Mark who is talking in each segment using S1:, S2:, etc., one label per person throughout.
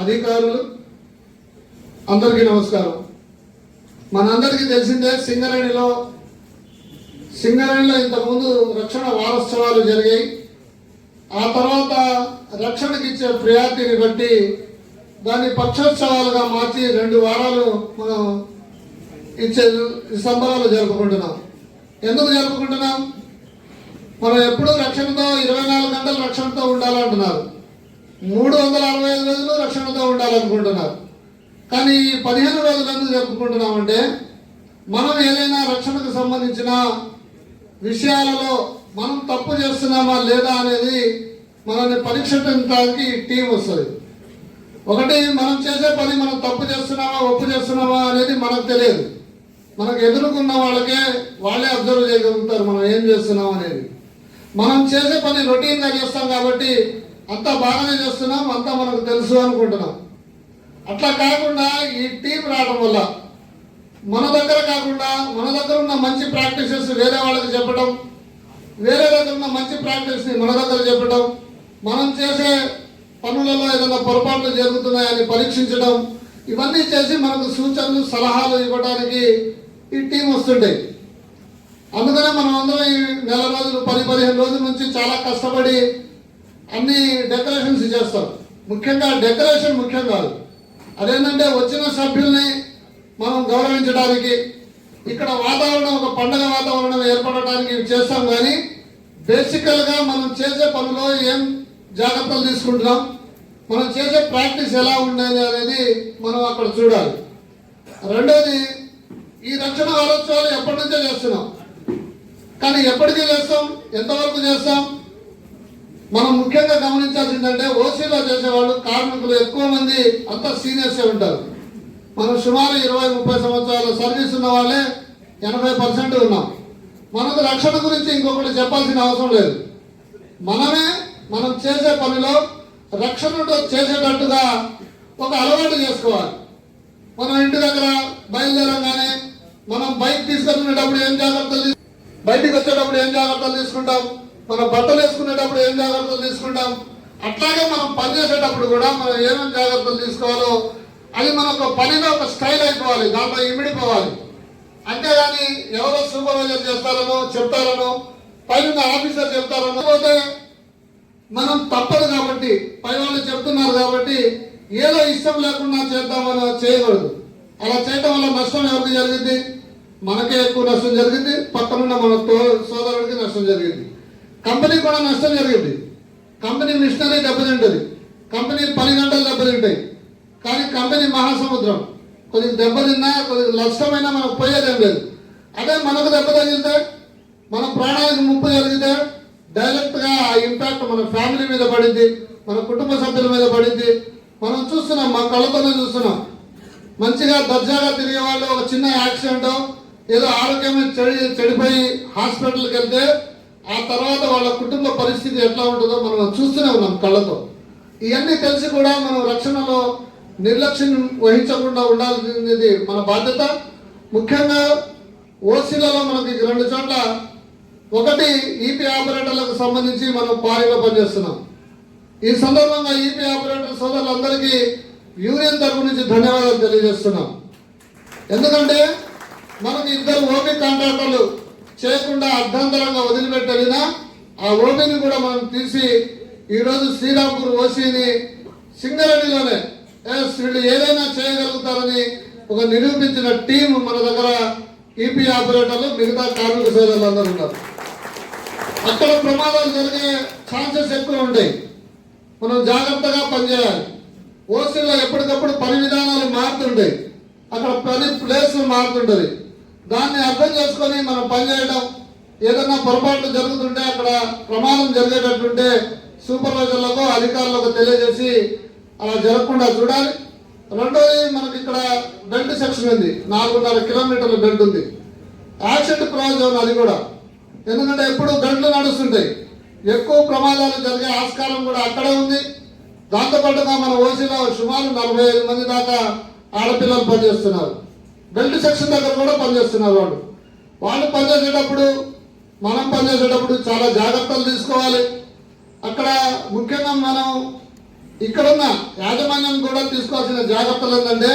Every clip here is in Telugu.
S1: అధికారులు అందరికీ నమస్కారం. మనందరికీ తెలిసిందే సింగరేణిలో సింగరేణిలో ఇంతకుముందు రక్షణ వారోత్సవాలు జరిగాయి. ఆ తర్వాత రక్షణకి ఇచ్చే ప్రియారిటీని బట్టి దాన్ని పక్షోత్సవాలుగా మార్చి రెండు వారాలు మనం ఇచ్చే సంబరాలు జరుపుకుంటున్నాం. ఎందుకు జరుపుకుంటున్నాం? మనం ఎప్పుడూ రక్షణతో ఇరవై నాలుగు గంటలు రక్షణతో ఉండాలంటున్నారు. మూడు వందల అరవై ఐదు రోజులు రక్షణతో ఉండాలనుకుంటున్నారు. కానీ ఈ పదిహేను రోజులు ఎందుకు జరుపుకుంటున్నామంటే మనం ఏదైనా రక్షణకు సంబంధించిన విషయాలలో మనం తప్పు చేస్తున్నామా లేదా అనేది మనల్ని పరీక్షించడానికి టీం వస్తుంది. ఒకటి మనం చేసే పని మనం తప్పు చేస్తున్నామా ఒప్పు చేస్తున్నామా అనేది మనకు తెలియదు. మనకు ఎదుర్కొన్న వాళ్ళకే వాళ్ళే అబ్జర్వ్ చేయగలుగుతారు మనం ఏం చేస్తున్నాం అనేది. మనం చేసే పని రొటీన్గా చేస్తాం కాబట్టి అంతా బాగానే చేస్తున్నాం అంతా మనకు తెలుసు అనుకుంటున్నాం. అట్లా కాకుండా ఈ టీం రావడం వల్ల మన దగ్గర కాకుండా మన దగ్గర ఉన్న మంచి ప్రాక్టీసెస్ వేరే వాళ్ళకి చెప్పడం వేరే దగ్గర ఉన్న మంచి ప్రాక్టీస్ని మన దగ్గర చెప్పడం మనం చేసే పనులలో ఏదైనా పొరపాట్లు జరుగుతున్నాయని పరీక్షించడం ఇవన్నీ చేసి మనకు సూచనలు సలహాలు ఇవ్వడానికి ఈ టీం వస్తుంటాయి. అందుకనే మనం అందరం ఈ నెల రోజులు పది పదిహేను రోజుల నుంచి చాలా కష్టపడి అన్ని డెకరేషన్స్ చేస్తాం ముఖ్యంగా డెకరేషన్ ముఖ్యం కాదు. అదేంటంటే వచ్చిన సభ్యుల్ని మనం గౌరవించడానికి ఇక్కడ వాతావరణం ఒక పండగ వాతావరణం ఏర్పడటానికి చేస్తాం కానీ బేసికల్గా మనం చేసే పనిలో ఏం జాగ్రత్తలు తీసుకుంటున్నాం? మనం చేసే ప్రాక్టీస్ ఎలా ఉండేది అనేది మనం అక్కడ చూడాలి. రెండోది ఈ రక్షణ వారోత్సవాలు ఎప్పటి నుంచో చేస్తున్నాం. కానీ ఎప్పటికీ చేస్తాం? ఎంతవరకు చేస్తాం? మనం ముఖ్యంగా గమనించాల్సిందంటే ఓసీలో చేసేవాళ్ళు కార్మికులు ఎక్కువ మంది అంతా సీనియర్సే ఉంటారు. మనం సుమారు ఇరవై ముప్పై సంవత్సరాల సర్వీస్ ఉన్న వాళ్ళే ఎనభై పర్సెంట్ ఉన్నాం. మనకు రక్షణ గురించి ఇంకొకటి చెప్పాల్సిన అవసరం లేదు. మనమే మనం చేసే పనిలో రక్షణతో చేసేటట్టుగా ఒక అలవాటు చేసుకోవాలి. మనం ఇంటి దగ్గర బయలుదేరంగానే మనం బైక్ తీసుకెళ్ళినప్పుడు ఏం జాగ్రత్తలు బయటికి వచ్చేటప్పుడు ఏం జాగ్రత్తలు తీసుకుంటాం? మనం బట్టలు వేసుకునేటప్పుడు ఏం జాగ్రత్తలు తీసుకుంటాం? అట్లాగే మనం పని చేసేటప్పుడు కూడా మనం ఏమేమి జాగ్రత్తలు తీసుకోవాలో అది మనకు పనిలో ఒక స్టైల్ అయిపోవాలి దాంట్లో ఇమిడిపోవాలి. అంతేగాని ఎవరో సూపర్వైజర్ చేస్తారనో చెప్తారనో పైన ఆఫీసర్ చెప్తారనో పోతే మనం తప్పదు కాబట్టి పై వాళ్ళు చెప్తున్నారు కాబట్టి ఏదో ఇష్టం లేకుండా చేద్దామని చేయకూడదు. అలా చేయటం వల్ల నష్టం ఎవరికి జరిగింది? మనకే ఎక్కువ నష్టం జరిగింది పక్కనున్న మన సోదరుడికి నష్టం జరిగింది. కంపెనీ కూడా నష్టం జరిగింది. కంపెనీ మిషనరీ దెబ్బతింటుంది. కంపెనీ పది గంటలు దెబ్బతింటాయి. కానీ కంపెనీ మహాసముద్రం. కొద్దిగా దెబ్బతిన్నా కొద్దిగా నష్టమైనా మనకు పోయేదేం లేదు. అదే మనకు దెబ్బ తగిలితే మన ప్రాణానికి ముప్పు జరిగితే డైరెక్ట్గా ఆ ఇంపాక్ట్ మన ఫ్యామిలీ మీద పడింది మన కుటుంబ సభ్యుల మీద పడింది. మనం చూస్తున్నాం మా కళ్ళతోనే చూస్తున్నాం. మంచిగా దర్జాగా తిరిగే వాళ్ళు ఒక చిన్న యాక్సిడెంట్ ఏదో ఆరోగ్యం చెడి చెడిపోయి హాస్పిటల్కి వెళ్తే ఆ తర్వాత వాళ్ళ కుటుంబ పరిస్థితి ఎట్లా ఉంటుందో మనం చూస్తూనే ఉన్నాం కళ్ళతో. ఇవన్నీ తెలిసి కూడా మనం రక్షణలో నిర్లక్ష్యం వహించకుండా ఉండాల్సింది మన బాధ్యత. ముఖ్యంగా ఓసీలలో మనకి రెండు చోట్ల ఒకటి ఈపీ ఆపరేటర్లకు సంబంధించి మనం క్వారీలో పనిచేస్తున్నాం. ఈ సందర్భంగా ఈపీ ఆపరేటర్ సోదరులందరికీ యూనియన్ తరపు నుంచి ధన్యవాదాలు తెలియజేస్తున్నాం. ఎందుకంటే మనకి ఇద్దరు ఓపీ కాంట్రాక్టర్లు చేయకుండా అర్ధాంతరంగా వదిలిపెట్టలినా ఆ ఓటీని కూడా మనం తీసి ఈరోజు శ్రీరాంపూర్ ఓసీని సింగరేణిలోనే ఎస్ వీళ్ళు ఏదైనా చేయగలుగుతారని ఒక నిరూపించిన టీం మన దగ్గర ఈపీ ఆపరేటర్లు మిగతా కార్మిక సోదరులు అందరూ ఉన్నారు. అక్కడ ప్రమాదాలు జరిగే ఛాన్సెస్ ఎక్కువ ఉంటాయి. మనం జాగ్రత్తగా పనిచేయాలి. ఓసీలో ఎప్పటికప్పుడు పని విధానాలు మారుతుంటాయి. అక్కడ పని ప్లేస్ మారుతుంటుంది దాన్ని అర్థం చేసుకొని మనం పనిచేయడం ఏదైనా పొరపాట్లు జరుగుతుంటే అక్కడ ప్రమాదం జరిగేటట్టుంటే సూపర్వైజర్లకు అధికారులకు తెలియజేసి అలా జరగకుండా చూడాలి. రెండోది మనకి ఇక్కడ బెల్ట్ సెక్షన్ ఉంది. నాలుగున్నర కిలోమీటర్ల బెల్ట్ ఉంది. యాక్సిడెంట్ ప్రయోజనం జోన్ అది కూడా. ఎందుకంటే ఎప్పుడు గంటలు నడుస్తుంటాయి. ఎక్కువ ప్రమాదాలు జరిగే ఆస్కారం కూడా అక్కడే ఉంది. దాంతోపాటుగా మన ఓసీలో సుమారు నలభై ఐదు మంది దాకా ఆడపిల్లలు పనిచేస్తున్నారు. బెల్ట్ సెక్షన్ దగ్గర కూడా పనిచేస్తున్నారు వాళ్ళు. వాళ్ళు పనిచేసేటప్పుడు మనం పనిచేసేటప్పుడు చాలా జాగ్రత్తలు తీసుకోవాలి. అక్కడ ముఖ్యంగా మనం ఇక్కడున్న యాజమాన్యం కూడా తీసుకోవాల్సిన జాగ్రత్తలు ఏంటంటే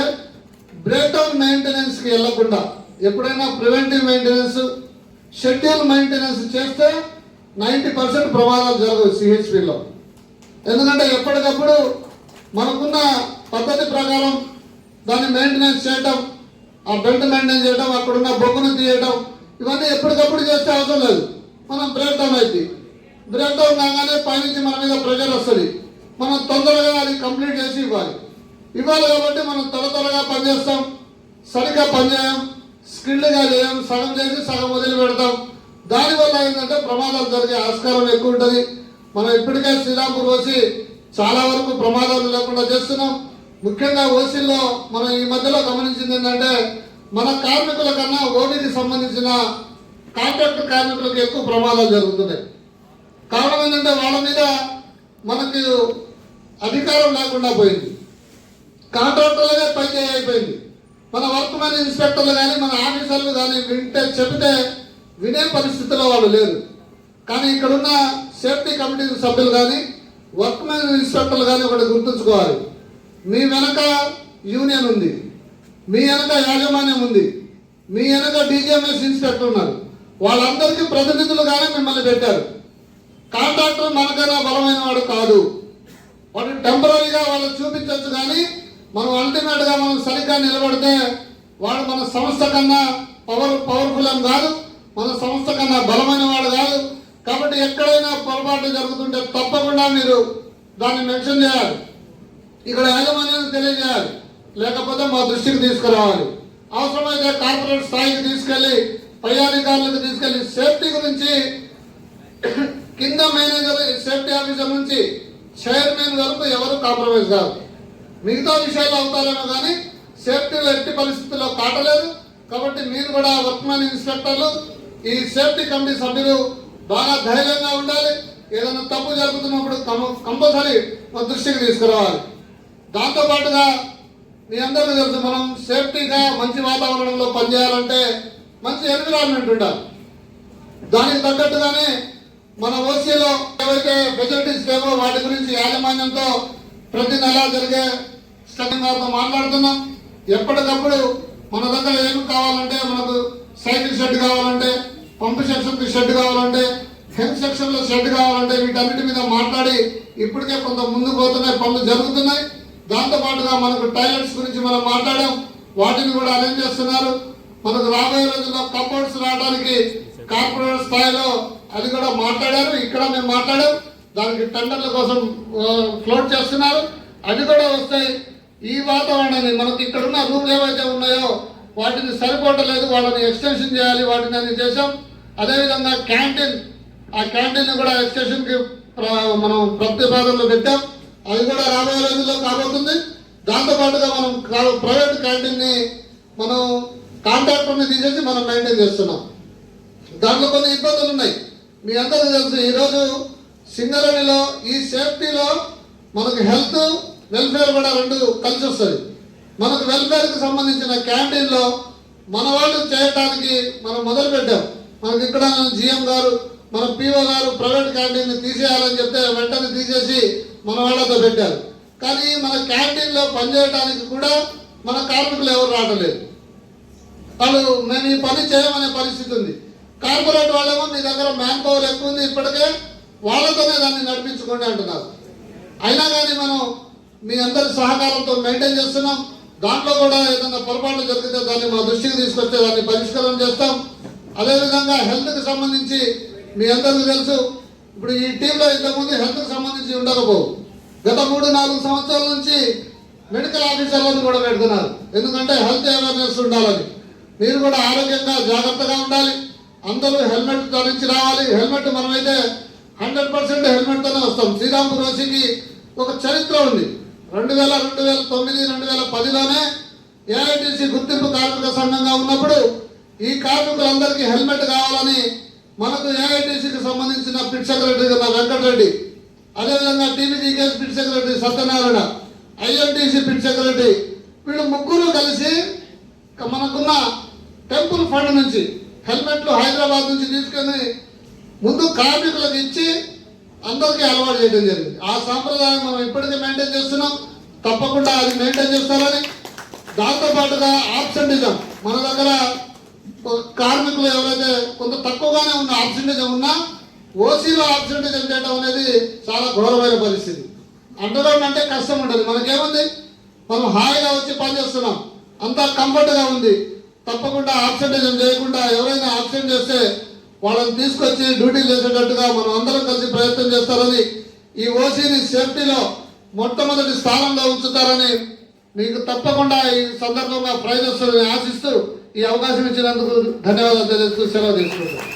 S1: బ్రేక్ డౌన్ మెయింటెనెన్స్కి వెళ్ళకుండా ఎప్పుడైనా ప్రివెంటివ్ మెయింటెనెన్స్ షెడ్యూల్ మెయింటెనెన్స్ చేస్తే నైంటీ పర్సెంట్ ప్రమాదాలు జరగవు సిహెచ్పిలో ఎందుకంటే ఎప్పటికప్పుడు మనకున్న పద్ధతి ప్రకారం దాన్ని మెయింటెనెన్స్ చేయటం ఆ బెల్ట్ మెయింటైన్ చేయడం అక్కడున్న బొగ్గును తీయటం ఇవన్నీ ఎప్పటికప్పుడు చేస్తే అవసరం లేదు. మనం బ్రేక్ డౌన్ అయితే బ్రేక్ డౌన్ కాగానే పైనుంచి మన మీద ప్రెషర్ వస్తుంది. మనం తొందరగా అది కంప్లీట్ చేసి ఇవ్వాలి. ఇవ్వాలి కాబట్టి మనం త్వర త్వరగా పనిచేస్తాం సరిగ్గా పనిచేయం స్కిల్డ్గా చేయం. సగం చేసి సగం వదిలి పెడతాం. దానివల్ల ఏంటంటే ప్రమాదాలు జరిగే ఆస్కారం ఎక్కువ ఉంటుంది. మనం ఇప్పటికే శ్రీరాంపూర్ వచ్చి చాలా వరకు ప్రమాదాలు లేకుండా చేస్తున్నాం. ముఖ్యంగా ఓసీల్లో మనం ఈ మధ్యలో గమనించింది ఏంటంటే మన కార్మికుల కన్నా ఓటీకి సంబంధించిన కాంట్రాక్ట్ కార్మికులకు ఎక్కువ ప్రమాదాలు జరుగుతున్నాయి. కారణం ఏంటంటే వాళ్ళ మీద మనకు అధికారం లేకుండా పోయింది. కాంట్రాక్టర్లుగా పనిచేయ అయిపోయింది. మన వర్క్ మ్యాన్ ఇన్స్పెక్టర్లు కానీ మన ఆఫీసర్లు కానీ వింటే చెబితే వినే పరిస్థితిలో వాళ్ళు లేరు. కానీ ఇక్కడున్న సేఫ్టీ కమిటీ సభ్యులు కానీ వర్క్ మ్యాన్ ఇన్స్పెక్టర్లు కానీ ఒకటి గుర్తుంచుకోవాలి. మీ వెనక యూనియన్ ఉంది. మీ వెనక యాజమాన్యం ఉంది. మీ వెనక డీజీఎంఎస్ ఇన్స్పెక్టర్ ఉన్నారు. వాళ్ళందరికీ ప్రతినిధులుగానే మిమ్మల్ని పెట్టారు. కాంట్రాక్టర్ మనకైనా బలమైన వాడు కాదు. వాడు టెంపరీగా వాళ్ళు చూపించవచ్చు కానీ మనం అల్టిమేట్గా మనం సరిగ్గా నిలబడితే వాడు మన సంస్థ కన్నా పవర్ పవర్ఫుల్ అని కాదు. మన సంస్థ కన్నా బలమైన వాడు కాదు. కాబట్టి ఎక్కడైనా పొరపాటు జరుగుతుంటే తప్పకుండా మీరు దాన్ని మెన్షన్ చేయాలి. ఇక్కడ యాజమాన్యానికి తెలియజేయాలి. లేకపోతే మా దృష్టికి తీసుకురావాలి. అవసరమైతే కార్పొరేట్ స్థాయికి తీసుకెళ్ళి పై అధికారులకు తీసుకెళ్ళి సేఫ్టీ గురించి కింద మేనేజర్ సేఫ్టీ ఆఫీసర్ నుంచి చైర్మన్ వరకు ఎవరు కాంప్రమైజ్ కాదు. మిగతా విషయాలు అవుతారేమో కానీ సేఫ్టీ ఎట్టి పరిస్థితుల్లో కాటలేదు. కాబట్టి మీరు కూడా వర్క్మెన్ ఇన్స్పెక్టర్లు ఈ సేఫ్టీ కమిటీ సభ్యులు బాగా ధైర్యంగా ఉండాలి. ఏదైనా తప్పు జరుగుతున్నప్పుడు కంపల్సరీ మా దృష్టికి తీసుకురావాలి. దాంతో పాటుగా మీ అందరికీ తెలుసు మనం సేఫ్టీగా మంచి వాతావరణంలో పనిచేయాలంటే మంచి ఎన్విరాన్మెంట్ ఉండాలి దానికి తగ్గట్టుగానే మన ఓసీలో ఏవైతే ఫెసిలిటీస్ లేవో వాటి గురించి యాజమాన్యంతో ప్రతి నెల జరిగే స్టడింగ్ వారితో మాట్లాడుతున్నాం. ఎప్పటికప్పుడు మన దగ్గర ఏమి కావాలంటే మనకు సైకిల్ షెడ్ కావాలంటే పంపు సెక్షన్కి షెడ్ కావాలంటే హెల్త్ సెక్షన్లో షెడ్ కావాలంటే వీటన్నిటి మీద మాట్లాడి ఇప్పటికే కొంత ముందు పోతున్నాయి పనులు జరుగుతున్నాయి. దాంతో పాటుగా మనకు టాయిలెట్స్ గురించి మనం మాట్లాడాం. వాటిని కూడా అరేంజ్ చేస్తున్నారు. మనకు రాబోయే రోజుల్లో కంపౌండ్స్ రావడానికి కార్పొరేట్ స్థాయిలో అది కూడా మాట్లాడారు. ఇక్కడ మేము మాట్లాడాం. దానికి టెండర్ల కోసం ఫ్లోట్ చేస్తున్నారు. అది కూడా వస్తాయి ఈ వాతావరణాన్ని మనకి ఇక్కడ ఉన్న రూమ్లు ఏవైతే ఉన్నాయో వాటిని సరిపోవట్లేదు వాళ్ళని ఎక్స్టెన్షన్ చేయాలి. వాటిని అది చేసాం అదేవిధంగా క్యాంటీన్ ఆ క్యాంటీన్ కూడా ఎక్స్టెన్షన్కి మనం ప్రతిపాదనలో పెట్టాం. అది కూడా రాబోయే రోజుల్లో కాబోతుంది. దాంతో పాటుగా మనం ప్రైవేట్ క్యాంటీన్ని మనం కాంట్రాక్టర్ని తీసేసి మనం మెయింటైన్ చేస్తున్నాం. దాంట్లో కొన్ని ఇబ్బందులు ఉన్నాయి. మీ అందరికీ తెలుసు ఈరోజు సింగరేణిలో ఈ సేఫ్టీలో మనకు హెల్త్ వెల్ఫేర్ కూడా రెండు కలిసి వస్తుంది మనకు వెల్ఫేర్కి సంబంధించిన క్యాంటీన్లో మన వాళ్ళు చేయటానికి మనం మొదలుపెట్టాం. మనకి ఇక్కడ జిఎం గారు మన పిఓ గారు ప్రైవేట్ క్యాంటీన్ తీసేయాలని చెప్తే వెంటనే తీసేసి మన వాళ్ళతో పెట్టారు. కానీ మన క్యాంటీన్లో పనిచేయడానికి కూడా మన కార్మికులు ఎవరు రావట్లేదు. వాళ్ళు మేము ఈ పని చేయమనే పరిస్థితి ఉంది. కార్పొరేట్ వాళ్ళేమో మీ దగ్గర మ్యాన్ పవర్ ఎక్కువ ఉంది ఇప్పటికే వాళ్ళతోనే దాన్ని నడిపించుకోండి అంటున్నారు. అయినా కానీ మనం మీ అందరి సహకారంతో మెయింటైన్ చేస్తున్నాం. దాంట్లో కూడా ఏదైనా పొరపాట్లు జరిగితే దాన్ని మా దృష్టికి తీసుకొస్తే దాన్ని పరిష్కారం చేస్తాం. అదేవిధంగా హెల్త్కి సంబంధించి మీ అందరికీ తెలుసు ఇప్పుడు ఈ టీంలో ఇంతకుముందు హెల్త్కి సంబంధించి ఉండకపోవు గత మూడు నాలుగు సంవత్సరాల నుంచి మెడికల్ ఆఫీసర్లను కూడా పెడుతున్నారు. ఎందుకంటే హెల్త్ అవేర్నెస్ ఉండాలని. మీరు కూడా ఆరోగ్యంగా జాగ్రత్తగా ఉండాలి. అందరూ హెల్మెట్ ధరించి రావాలి. హెల్మెట్ మనమైతే హండ్రెడ్ పర్సెంట్ హెల్మెట్తోనే వస్తాం. శ్రీరాంపూర్ వసీకి ఒక చరిత్ర ఉంది. రెండు వేల రెండు వేల తొమ్మిది రెండు వేల పదిలోనే ఏఐటీసీ గుర్తింపు కార్మిక సంఘంగా ఉన్నప్పుడు ఈ కార్మికులందరికీ హెల్మెట్ కావాలని మనకు ఏఐటీసీకి సంబంధించిన పిట్ సెక్రటరీ ఉన్న వెంకటరెడ్డి. అదేవిధంగా TVGKS pit secretary Satyanarayana INTUC pit secretary. వీళ్ళు ముగ్గురు కలిసి మనకున్న టెంపుల్ ఫండ్ నుంచి హెల్మెట్లు హైదరాబాద్ నుంచి తీసుకొని ముందు కార్మికులకు ఇచ్చి అందరికీ అలవాటు చేయడం జరిగింది. ఆ సాంప్రదాయం మనం ఇప్పటికీ మెయింటైన్ చేస్తున్నాం. తప్పకుండా అది మెయింటైన్ చేస్తారని దాంతోపాటుగా ఆబ్సెంటిజం మన దగ్గర కార్మికులు ఎవరైతే కొంత తక్కువగానే ఉన్న ఆబ్సెంటేజ్ ఉన్నా ఓసీలో ఆబ్సెంటేజ్ చేయడం అనేది చాలా ఘోరమైన పరిస్థితి. అండర్గ్రౌండ్ అంటే కష్టం ఉంటుంది. మనకేముంది? మనం హాయిగా వచ్చి పనిచేస్తున్నాం అంతా కంఫర్ట్గా ఉంది. తప్పకుండా ఆబ్సెంటేజం చేయకుండా ఎవరైనా ఆబ్సెంట్ చేస్తే వాళ్ళని తీసుకొచ్చి డ్యూటీ చేసేటట్టుగా మనం అందరం కలిసి ప్రయత్నం చేస్తారని ఈ ఓసీని సేఫ్టీలో మొట్టమొదటి స్థానంలో ఉంచుతారని మీకు తప్పకుండా ఈ సందర్భంగా ప్రయత్నిస్తుందని ఆశిస్తూ ఈ అవకాశం ఇచ్చినందుకు ధన్యవాదాలు తెలియజేస్తూ సెలవు తీసుకుంటాను